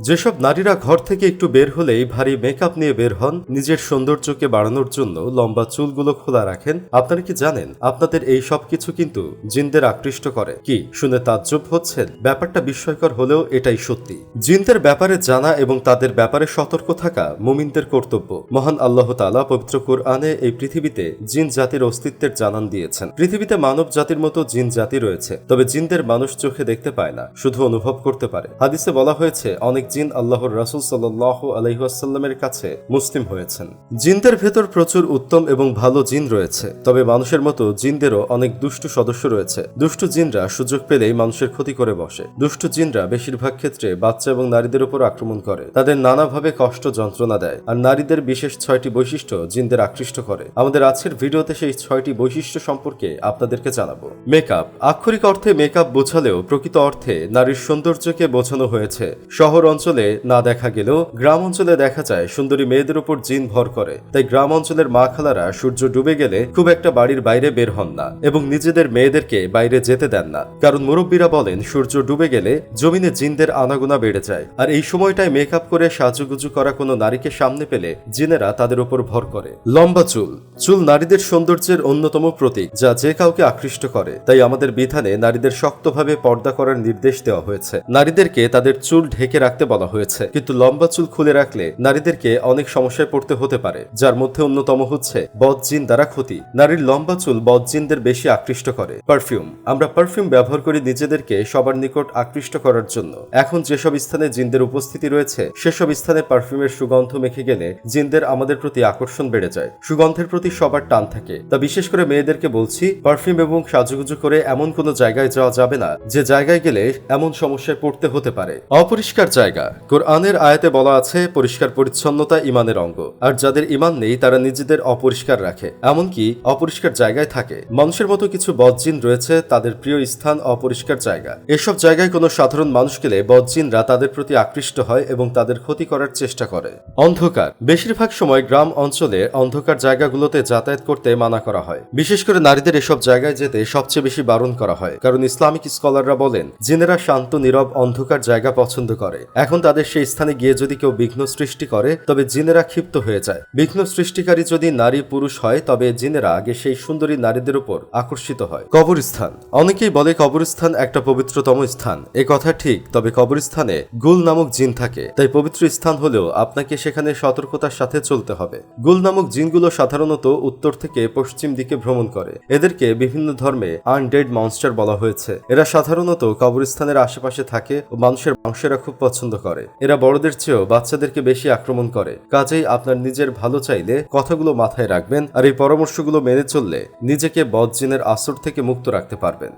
যেসব নারীরা ঘর থেকে একটু বের হলেই ভারী মেকআপ নিয়ে বের হন, নিজের সৌন্দর্যকে বাড়ানোর জন্য লম্বা চুলগুলো খোলা রাখেন, আপনারা কি জানেন? আপনাদের এই সব কিছু কিন্তু জিনদের আকৃষ্ট করে। কি, শুনে তাজ্জব হচ্ছেন? ব্যাপারটা বিস্ময়কর হলেও এটাই সত্যি। জিনদের ব্যাপারে জানা এবং তাদের ব্যাপারে সতর্ক থাকা মুমিনদের কর্তব্য। মহান আল্লাহ তালা পবিত্র কোরআনে এই পৃথিবীতে জিন জাতির অস্তিত্বের জানান দিয়েছেন। পৃথিবীতে মানব জাতির মতো জিন জাতি রয়েছে, তবে জিনদের মানুষ চোখে দেখতে পায় না, শুধু অনুভব করতে পারে। হাদিসে বলা হয়েছে, অনেক জিন আল্লাহর রাসুল সাল্লাহ আলহিহাসাল্লামের কাছে মুসলিম হয়েছেন। জিনদের ভেতর প্রচুর উত্তম এবং ভালো জিন রয়েছে, তবে মানুষের মতো জিনদেরও অনেক দুষ্টু সদস্য রয়েছে। দুষ্টু জিনরা সুযোগ পেলেই মানুষের ক্ষতি করে বসে। দুষ্টু জিনরা বেশিরভাগ ক্ষেত্রে বাচ্চা এবং নারীদের উপর আক্রমণ করে, তাদের নানাভাবে কষ্ট যন্ত্রণা দেয়, আর নারীদের বিশেষ ছয়টি বৈশিষ্ট্য জিনদের আকৃষ্ট করে। আমাদের আজকের ভিডিওতে সেই ছয়টি বৈশিষ্ট্য সম্পর্কে আপনাদেরকে জানাব। মেকআপ, আক্ষরিক অর্থে মেকআপ বোঝালেও প্রকৃত অর্থে নারীর সৌন্দর্যকে বোঝানো হয়েছে। শহর অঞ্চলে না দেখা গেলেও গ্রাম অঞ্চলে দেখা যায় সুন্দরী মেয়েদের উপর জিন ভর করে। তাই গ্রাম অঞ্চলের মা খালারা সূর্য ডুবে গেলে খুব একটা বাড়ির বাইরে বের হন না এবং নিজেদের মেয়েদেরকে বাইরে যেতে দেন না। কারণ মুরব্বীরা বলেন, সূর্য ডুবে গেলে জমিনে জিনদের আনাগোনা বেড়ে যায়। আর এই সময়টায় মেকআপ করে সাজুগুজু করা কোনো নারীকে সামনে পেলে জিনেরা তাদের উপর ভর করে। লম্বা চুল। চুল নারীদের সৌন্দর্যের অন্যতম প্রতীক, যা যে কাউকে আকৃষ্ট করে। তাই আমাদের বিধানে নারীদের শক্তভাবে পর্দা করার নির্দেশ দেওয়া হয়েছে। নারীদেরকে তাদের চুল ঢেকে রাখতে বলা হয়েছে। কিন্তু লম্বা চুল খুলে রাখলে নারীদেরকে অনেক সমস্যায় পড়তে হতে পারে। যার মধ্যে অন্যতম হচ্ছে বদজিন দ্বারা ক্ষতি। নারীর লম্বা চুল বদজিনদের বেশি আকৃষ্ট করে। পারফিউম। আমরা পারফিউম ব্যবহার করি নিজেদেরকে সবার নিকট আকৃষ্ট করার জন্য। এখন যেসব স্থানে জিনদের উপস্থিতি রয়েছে, সেসব স্থানে পারফিউমের সুগন্ধ মেখে গেলে জিনদের আমাদের প্রতি আকর্ষণ বেড়ে যায়। সুগন্ধের প্রতি সবার টান থাকে। তা বিশেষ করে মেয়েদেরকে বলছি, পারফিউম এবং সাজুগুজু করে এমন কোনো জায়গায় যাওয়া যাবে না, যে জায়গায় গেলে এমন সমস্যায় পড়তে হতে পারে। অপরিষ্কার জায়গা। কোরআনের আয়াতে বলা আছে, পরিষ্কার পরিচ্ছন্নতা ইমানের অঙ্গ। আর যাদের ইমান নেই, তারা নিজেদের অপরিষ্কার রাখে। এমনকি অপরিষ্কার জায়গায় থাকে। মানুষের মতো কিছু বদজিন রয়েছে, তাদের প্রিয় স্থান অপরিষ্কার জায়গা। এসব জায়গায় কোনো সাধারণ মানুষ গেলে বদজিনরা তাদের প্রতি আকৃষ্ট হয় এবং তাদের ক্ষতি করার চেষ্টা করে। অন্ধকার। বেশিরভাগ সময় গ্রাম অঞ্চলে অন্ধকার জায়গাগুলোতে যাতায়াত করতে মানা করা হয়। বিশেষ করে নারীদের এসব জায়গায় যেতে সবচেয়ে বেশি বারণ করা হয়। কারণ ইসলামিক স্কলাররা বলেন, জিনেরা শান্ত, নীরব, অন্ধকার জায়গা পছন্দ করে। এখন তাদের সেই স্থানে গিয়ে যদি কেউ বিঘ্ন সৃষ্টি করে, তবে জিনেরা ক্ষিপ্ত হয়ে যায়। বিঘ্ন সৃষ্টিকারী যদি নারী পুরুষ হয়, তবে জিনেরা আগে সেই সুন্দরী নারীদের উপর আকর্ষিত হয়। কবরস্থান। অনেকেই বলে কবরস্থান একটা পবিত্রতম স্থান। এ কথা ঠিক, তবে কবরস্থানে গুল নামক জিন থাকে। তাই পবিত্র স্থান হলেও আপনাকে সেখানে সতর্কতার সাথে চলতে হবে। গুল নামক জিনগুলো সাধারণত উত্তর থেকে পশ্চিম দিকে ভ্রমণ করে। এদেরকে বিভিন্ন ধর্মে আনডেড মনস্টার বলা হয়েছে। এরা সাধারণত কবরস্থানের আশেপাশে থাকে ও মানুষের মাংসেরা খুব পছন্দ করে। এরা বড়দের চেয়েও বাচ্চাদেরকে বেশি আক্রমণ করে। কাজেই আপনার নিজের ভালো চাইলে কথাগুলো মাথায় রাখবেন আর এই পরামর্শগুলো মেনে চললে নিজেকে বদজিনের আসর থেকে মুক্ত রাখতে পারবেন।